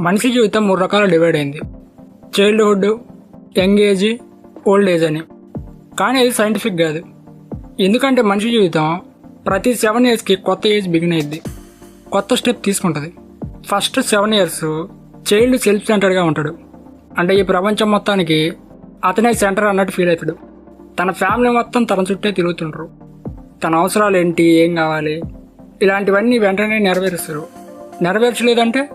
మనిషి జీవితం మూడు రకాల డివైడ్ అయింది. Childhood young age old age అని. కానీ అది సైంటిఫిక్ కాదు. ఎందుకంటే మనిషి జీవితం ప్రతి సెవెన్ ఇయర్స్కి కొత్త ఏజ్ బిగిన్ అయ్యింది కొత్త స్టెప్ తీసుకుంటుంది. First seven years child self సెంటర్గా ఉంటాడు. అంటే ఈ ప్రపంచం మొత్తానికి అతనే సెంటర్ అన్నట్టు ఫీల్ అవుతాడు. తన ఫ్యామిలీ మొత్తం తన చుట్టే తిరుగుతుంటారు తన అవసరాలు ఏంటి ఏం కావాలి ఇలాంటివన్నీ వెంటనే నెరవేరుస్తారు. నెరవేర్చలేదంటే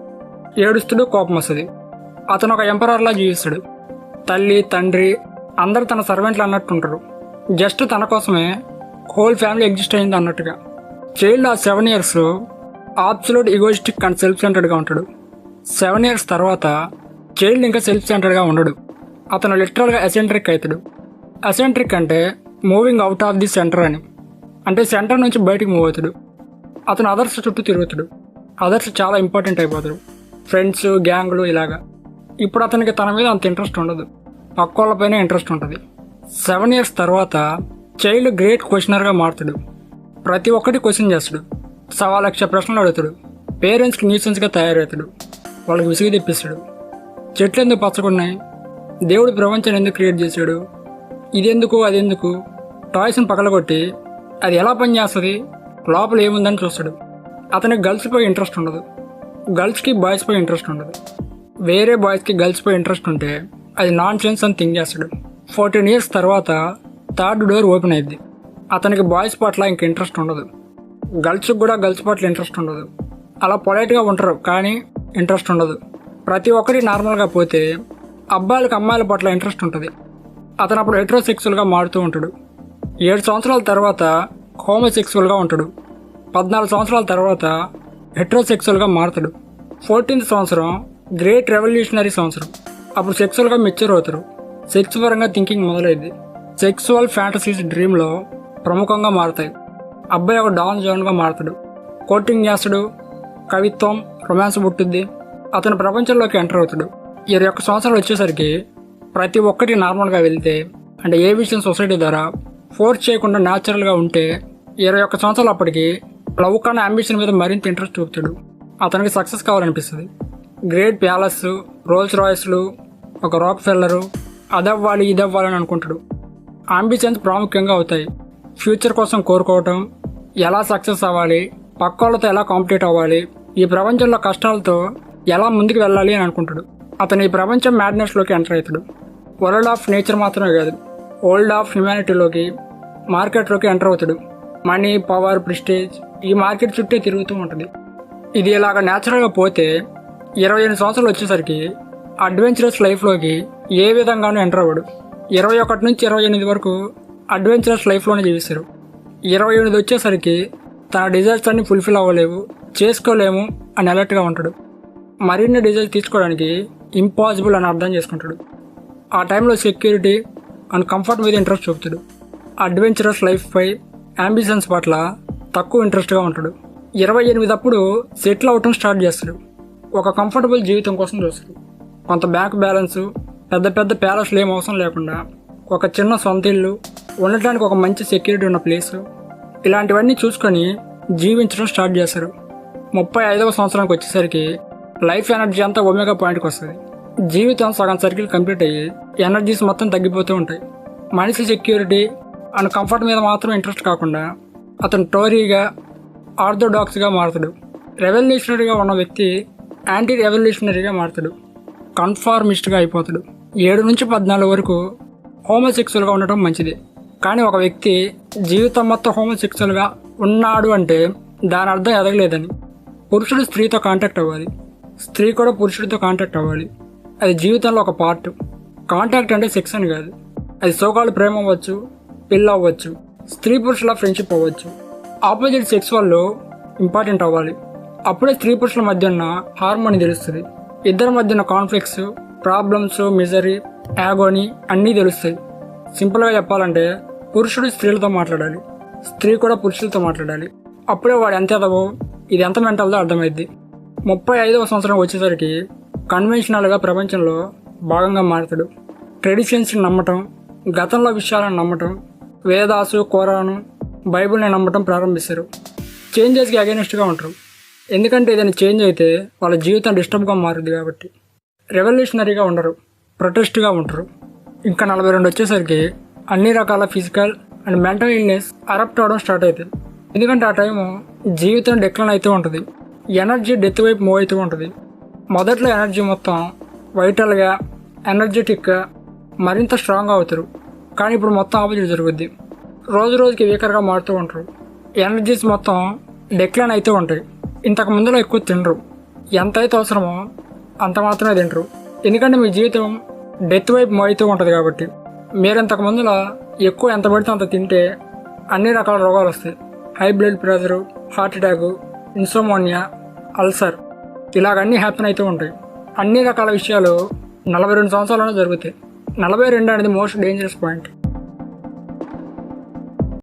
ఏడుస్తుడు కోపం వస్తుంది. అతను ఒక ఎంపరర్లా జీవిస్తాడు. తల్లి తండ్రి అందరు తన సర్వెంట్లు అన్నట్టుంటారు. జస్ట్ తన కోసమే హోల్ ఫ్యామిలీ ఎగ్జిస్ట్ అయింది అన్నట్టుగా. చైల్డ్ ఆ seven years absolute egoistic and self సెంటర్డ్గా ఉంటాడు. సెవెన్ ఇయర్స్ తర్వాత చైల్డ్ ఇంకా సెల్ఫ్ సెంటర్డ్గా ఉండడు. అతను లిటరల్గా అసెంట్రిక్ అవుతాడు. అసెంట్రిక్ అంటే moving out of the centre అని. అంటే సెంటర్ నుంచి బయటకు మూవ్ అవుతాడు. అతను అదర్స్ చుట్టూ తిరుగుతాడు. అదర్స్ చాలా ఇంపార్టెంట్ అయిపోతాడు. ఫ్రెండ్స్ గ్యాంగ్లు ఇలాగా. ఇప్పుడు అతనికి తన మీద అంత ఇంట్రెస్ట్ ఉండదు. పక్కోళ్ళపైన ఇంట్రెస్ట్ ఉంటుంది. సెవెన్ ఇయర్స్ తర్వాత చైల్డ్ గ్రేట్ క్వశ్చనర్గా మారుతాడు. ప్రతి ఒక్కటి క్వశ్చన్ చేస్తాడు. సవా లక్ష ప్రశ్నలు అడుగుతాడు. పేరెంట్స్కి న్యూసెన్స్గా తయారవుతాడు. వాళ్ళకి విసిగి తెప్పిస్తాడు. చెట్లు ఎందుకు పచ్చకున్నాయి దేవుడు ప్రపంచాన్ని ఎందుకు క్రియేట్ చేశాడు? ఇదెందుకు అదెందుకు? టాయ్స్ని పగలగొట్టి అది ఎలా పనిచేస్తుంది? లోపల ఏముందని చూస్తాడు. అతనికి గర్ల్స్ ఇంట్రెస్ట్ ఉండదు. గర్ల్స్కి బాయ్స్ పై ఇంట్రెస్ట్ ఉండదు. వేరే బాయ్స్కి గర్ల్స్ పై ఇంట్రెస్ట్ ఉంటే అది నాన్ సెన్స్ అని థింక్ చేస్తాడు. ఫోర్టీన్ ఇయర్స్ తర్వాత థర్డ్ డోర్ ఓపెన్ అయింది అతనికి బాయ్స్ పట్ల ఇంక ఇంట్రెస్ట్ ఉండదు. గర్ల్స్కి కూడా గర్ల్స్ పట్ల ఇంట్రెస్ట్ ఉండదు. అలా పొలైట్గా ఉంటారు కానీ ఇంట్రెస్ట్ ఉండదు. ప్రతి ఒక్కరి నార్మల్గా పోతే అబ్బాయిలకు అమ్మాయిల పట్ల ఇంట్రెస్ట్ ఉంటుంది. అతను అప్పుడు హెట్రోసెక్సువల్గా మారుతూ ఉంటాడు. ఏడు సంవత్సరాల తర్వాత హోమోసెక్సువల్గా ఉంటాడు. పద్నాలుగు సంవత్సరాల తర్వాత హెట్రోసెక్సువల్గా మారుతాడు. ఫోర్టీన్త్ సంవత్సరం గ్రేట్ రెవల్యూషనరీ సంవత్సరం. అప్పుడు సెక్సువల్గా మెచ్యూర్ అవుతారు. సెక్స్ పరంగా థింకింగ్ మొదలైంది. సెక్సువల్ ఫ్యాంటసీస్ డ్రీమ్లో ప్రముఖంగా మారుతాయి. అబ్బాయి ఒక డాన్ జోన్గా మారుతాడు. కోటింగ్ చేస్తాడు. కవిత్వం రొమాన్స్ పుట్టుద్ది. అతను ప్రపంచంలోకి ఎంటర్ అవుతాడు. ఇరవై ఒక్క సంవత్సరాలు వచ్చేసరికి ప్రతి ఒక్కటి నార్మల్గా వెళ్తే అంటే ఏ విషయం సొసైటీ ద్వారా ఫోర్స్ చేయకుండా న్యాచురల్గా ఉంటే ఇరవై ఒక్క సంవత్సరాలు అప్పటికి లవ్ కన్నా అంబిషన్ మీద మరింత ఇంట్రెస్ట్ చూపుతాడు. అతనికి సక్సెస్ కావాలనిపిస్తుంది. గ్రేట్ ప్యాలెస్ రోల్స్ రాయస్లు ఒక రాక్ ఫెల్లరు అదవ్వాలి ఇదవ్వాలి అని అనుకుంటాడు. అంబిషన్స్ ప్రాముఖ్యంగా అవుతాయి. ఫ్యూచర్ కోసం కోరుకోవటం ఎలా సక్సెస్ అవ్వాలి పక్కోళ్ళతో ఎలా కాంపిటేట్ అవ్వాలి ఈ ప్రపంచంలో కష్టాలతో ఎలా ముందుకు వెళ్ళాలి అని అనుకుంటాడు. అతను ఈ ప్రపంచం మ్యాడ్నెస్లోకి ఎంటర్ అవుతాడు. వరల్డ్ ఆఫ్ నేచర్ మాత్రమే కాదు వరల్డ్ ఆఫ్ హ్యుమానిటీలోకి మార్కెట్లోకి ఎంటర్ అవుతాడు. మనీ పవర్ ప్రిస్టేజ్ ఈ మార్కెట్ చుట్టే తిరుగుతూ ఉంటుంది. ఇది ఇలాగ న్యాచురల్గా పోతే ఇరవై ఎనిమిది సంవత్సరాలు వచ్చేసరికి అడ్వెంచరస్ లైఫ్లోకి ఏ విధంగానూ ఎంటర్ అవ్వడు. ఇరవై ఒకటి నుంచి ఇరవై ఎనిమిది వరకు అడ్వెంచరస్ లైఫ్లోనే జీవిస్తారు. ఇరవై ఎనిమిది వచ్చేసరికి తన డిజైర్స్ అన్ని ఫుల్ఫిల్ అవ్వలేవు చేసుకోలేము అని అలర్ట్గా ఉంటాడు. మరిన్ని డిజైర్స్ తీసుకోవడానికి ఇంపాసిబుల్ అని అర్థం చేసుకుంటాడు. ఆ టైంలో సెక్యూరిటీ అండ్ కంఫర్ట్ మీద ఇంట్రెస్ట్ చూపుతాడు. అడ్వెంచరస్ లైఫ్పై అంబిషన్స్ పట్ల తక్కువ ఇంట్రెస్ట్గా ఉంటాడు. ఇరవై ఎనిమిది అప్పుడు సెటిల్ అవటం స్టార్ట్ చేస్తాడు. ఒక కంఫర్టబుల్ జీవితం కోసం చూస్తాడు. కొంత బ్యాంక్ బ్యాలెన్స్ పెద్ద పెద్ద ప్యాలెస్లు ఏం అవసరం లేకుండా ఒక చిన్న సొంత ఇల్లు ఉండటానికి ఒక మంచి సెక్యూరిటీ ఉన్న ప్లేసు ఇలాంటివన్నీ చూసుకొని జీవించడం స్టార్ట్ చేస్తారు. ముప్పై ఐదవ సంవత్సరానికి వచ్చేసరికి లైఫ్ ఎనర్జీ అంతా ఒమేగా పాయింట్కి వస్తుంది. జీవితం సగం సర్కిల్ కంప్లీట్ అయ్యి ఎనర్జీస్ మొత్తం తగ్గిపోతూ ఉంటాయి. మనిషి సెక్యూరిటీ అండ్ కంఫర్ట్ మీద మాత్రం ఇంట్రెస్ట్ కాకుండా అతను టోరీగా ఆర్థోడాక్స్గా మారుతాడు. రెవల్యూషనరీగా ఉన్న వ్యక్తి యాంటీ రెవల్యూషనరీగా మారుతాడు. కన్ఫార్మిస్ట్గా అయిపోతాడు. ఏడు నుంచి పద్నాలుగు వరకు హోమోసెక్సువల్గా ఉండటం మంచిది. కానీ ఒక వ్యక్తి జీవితం మొత్తం హోమోసెక్సువల్గా ఉన్నాడు అంటే దాని అర్థం ఎదగలేదని. పురుషుడు స్త్రీతో కాంటాక్ట్ అవ్వాలి. స్త్రీ కూడా పురుషుడితో కాంటాక్ట్ అవ్వాలి. అది జీవితంలో ఒక పార్ట్. కాంటాక్ట్ అంటే సెక్స్ అని కాదు. అది సోకాలు ప్రేమ అవ్వచ్చు పిల్ల అవ్వచ్చు స్త్రీ పురుషుల ఫ్రెండ్షిప్ అవ్వచ్చు. ఆపోజిట్ సెక్స్ వాళ్ళు ఇంపార్టెంట్ అవ్వాలి. అప్పుడే స్త్రీ పురుషుల మధ్య ఉన్న హార్మోని తెలుస్తుంది. ఇద్దరి మధ్య ఉన్న కాన్ఫ్లిక్ట్స్ ప్రాబ్లమ్స్ మిజరీ యాగోని అన్నీ తెలుస్తాయి. సింపుల్గా చెప్పాలంటే పురుషుడు స్త్రీలతో మాట్లాడాలి. స్త్రీ కూడా పురుషులతో మాట్లాడాలి. అప్పుడే వాడు ఎంత ఎదవో ఇది ఎంత మెంటల్దో అర్థమైద్ది. ముప్పై ఐదవ సంవత్సరం వచ్చేసరికి కన్వెన్షనల్గా ప్రపంచంలో భాగంగా మారుతాడు. ట్రెడిషన్స్ని నమ్మటం గతంలో విషయాలను నమ్మటం వేదాసు కోరాను బైబిల్ని నమ్మటం ప్రారంభిస్తారు. చేంజెస్కి అగేనిస్ట్గా ఉంటారు. ఎందుకంటే ఏదైనా చేంజ్ అయితే వాళ్ళ జీవితం డిస్టర్బ్గా మారుద్ది కాబట్టి. రెవల్యూషనరీగా ఉండరు. ప్రొటెస్ట్గా ఉంటారు. ఇంకా నలభై రెండు వచ్చేసరికి అన్ని రకాల physical and mental illness erupt అవడం స్టార్ట్ అవుతుంది ఎందుకంటే ఆ టైము జీవితం డెక్లైన్ అవుతూ ఉంటుంది. ఎనర్జీ డెత్ వైపు మూవ్ అవుతూ ఉంటుంది. మొదట్లో ఎనర్జీ మొత్తం వైటల్గా ఎనర్జెటిక్గా మరింత స్ట్రాంగ్ అవుతారు. కానీ ఇప్పుడు మొత్తం ఆపోజిట్ జరుగుద్ది. రోజు రోజుకి వీకర్గా మారుతూ ఉంటారు. ఎనర్జీస్ మొత్తం డెక్లైన్ అవుతూ ఉంటాయి. ఇంతకు ముందులో ఎక్కువ తినరు. ఎంత అయితే అవసరమో అంత మాత్రమే తింటారు. ఎందుకంటే మీ జీవితం డెత్ వైపు మోగుతూ ఉంటుంది కాబట్టి. మీరు ఇంతకు ముందులో ఎక్కువ ఎంత పడితే అంత తింటే అన్ని రకాల రోగాలు వస్తాయి. High blood pressure heart attack insomnia ulcer ఇలాగన్నీ happen అవుతూ ఉంటాయి. అన్ని రకాల విషయాలు నలభై రెండు సంవత్సరాల్లోనే జరుగుతాయి. నలభై రెండు అనేది మోస్ట్ డేంజరస్ పాయింట్